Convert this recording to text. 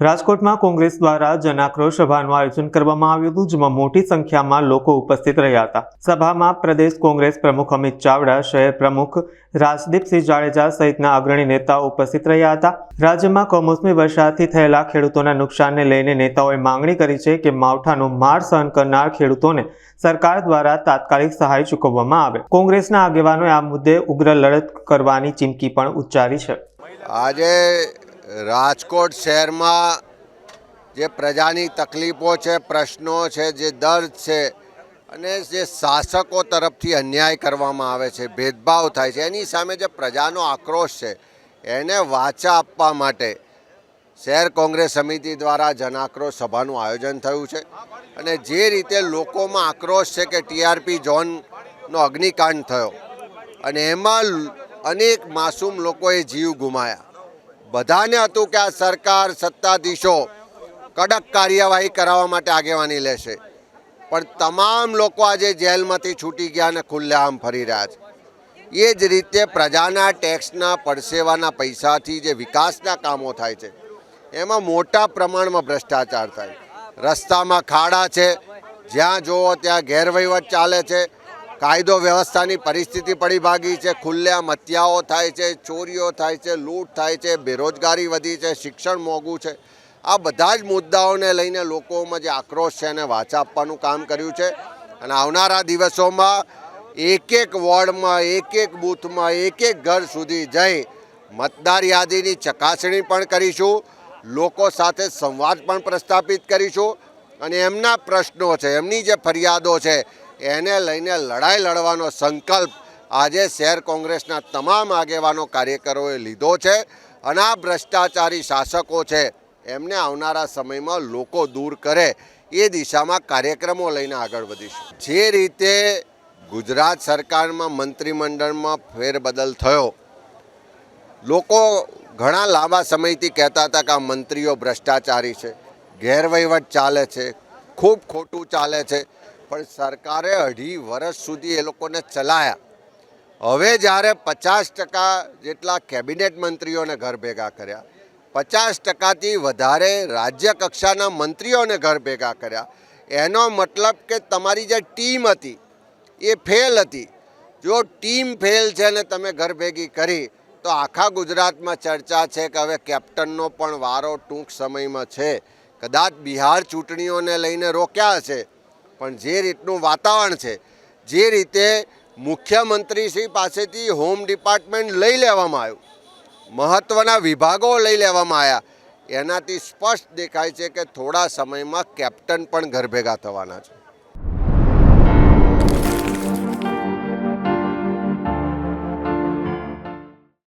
રાજકોટમાં કોંગ્રેસ દ્વારા જનાક્રોશ સભાનું આયોજન કરવામાં આવ્યું હતું, જેમાં મોટી સંખ્યામાં લોકો ઉપસ્થિત રહ્યા હતા. સભામાં પ્રદેશ કોંગ્રેસ પ્રમુખ અમિત ચાવડા, શહેર પ્રમુખ રાજદીપસિંહ જાડેજા સહિતના અગ્રણી નેતાઓ ઉપસ્થિત રહ્યા હતા. રાજ્યમાં કમોસમી વરસાદથી થયેલા ખેડૂતોના નુકસાનને લઈને નેતાઓએ માંગણી કરી છે કે માવઠાનો માર સહન કરનાર ખેડૂતોને સરકાર દ્વારા તાત્કાલિક સહાય ચૂકવવામાં આવે. કોંગ્રેસના આગેવાનોએ આ મુદ્દે ઉગ્ર લડત કરવાની ચીમકી પણ ઉચ્ચારી છે. આજે રાજકોટ શહેરમાં જે પ્રજાની તકલીફો છે, પ્રશ્નો છે, જે દર્દ છે અને જે શાસકો તરફથી અન્યાય કરવામાં આવે છે, ભેદભાવ થાય છે, એની સામે જે પ્રજાનો આક્રોશ છે, એને વાચા આપવા માટે શહેર કોંગ્રેસ સમિતિ દ્વારા જનાક્રોશ સભાનું આયોજન થયું છે અને જે રીતે લોકોમાં આક્રોશ છે કે ટીઆરપી ઝોનનો અગ્નિકાંડ થયો અને એમાં અનેક માસૂમ લોકોએ જીવ ગુમાયા. બધાને હતું કે આ સરકાર સત્તાધીશો કડક કાર્યવાહી કરાવવા માટે આગેવાની લેશે. પણ તમામ લોકો આજે જેલમાંથી છૂટી ગયા અને ખુલ્લેઆમ ફરી રહ્યા છે. એ જ રીતે પ્રજાના ટેક્સના પડસેવાના પૈસાથી જે વિકાસના કામો થાય છે, એમાં મોટા પ્રમાણમાં ભ્રષ્ટાચાર થાય. રસ્તામાં ખાડા છે, જ્યાં જુઓ ત્યાં ગેરવહીવટ ચાલે છે કાયદો વ્યવસ્થાની પરિસ્થિતિ પડી ભાગી છે, ખુલ્લેઆમ હત્યાઓ થાય છે, ચોરીઓ થાય છે, લૂંટ થાય છે, બેરોજગારી વધી છે, શિક્ષણ મોંઘું છે. આ બધા જ મુદ્દાઓને લઈને લોકોમાં જે આક્રોશ છે એને વાચા આપવાનું કામ કર્યું છે. અને આવનારા દિવસોમાં એક એક વોર્ડમાં એક એક બૂથમાં એક એક ઘર સુધી જઈ મતદાર યાદીની ચકાસણી પણ કરીશું. લોકો સાથે સંવાદ પણ પ્રસ્થાપિત કરીશું. અને એમના પ્રશ્નો છે, એમની જે ફરિયાદો છે એને લઈને લડાઈ લડવાનો સંકલ્પ આજે શહેર કોંગ્રેસના તમામ આગેવાનો કાર્યકરોએ લીધો છે અને આ ભ્રષ્ટાચારી શાસકો છે. એમને આવનારા સમયમાં લોકો દૂર કરે એ દિશામાં કાર્યક્રમો લઈને આગળ વધીશું. જે રીતે ગુજરાત સરકારમાં મંત્રીમંડળમાં ફેરબદલ થયો, લોકો ઘણા લાંબા સમયથી કહેતા હતા કે આ મંત્રીઓ ભ્રષ્ટાચારી છે, ગેરવહીવટ ચાલે છે, ખૂબ ખોટું ચાલે છે. પણ સરકારે અઢી વર્ષ સુધી એ લોકોને ચલાયા. હવે જ્યારે પચાસ ટકા જેટલા કેબિનેટ મંત્રીઓને ઘર ભેગા કર્યા, પચાસ ટકાથી વધારે રાજ્ય કક્ષાના મંત્રીઓને ઘર ભેગા કર્યા, એનો મતલબ કે તમારી જે ટીમ હતી, એ ફેલ હતી. જો ટીમ ફેલ છે ને તમે ઘર ભેગી કરી, તો આખા ગુજરાતમાં ચર્ચા છે કે હવે કેપ્ટનનો પણ વારો ટૂંક સમયમાં છે. કદાચ બિહાર ચૂંટણીઓને લઈને રોક્યા છે પણ જે રીતનું વાતાવરણ છે, જે રીતે મુખ્યમંત્રીશ્રી પાસેથી હોમ ડિપાર્ટમેન્ટ લઈ લેવામાં આવ્યું મહત્ત્વના વિભાગો લઈ લેવામાં આવ્યા, એનાથી સ્પષ્ટ દેખાય છે કે થોડા સમયમાં કેપ્ટન પણ ઘર ભેગા થવાના છે.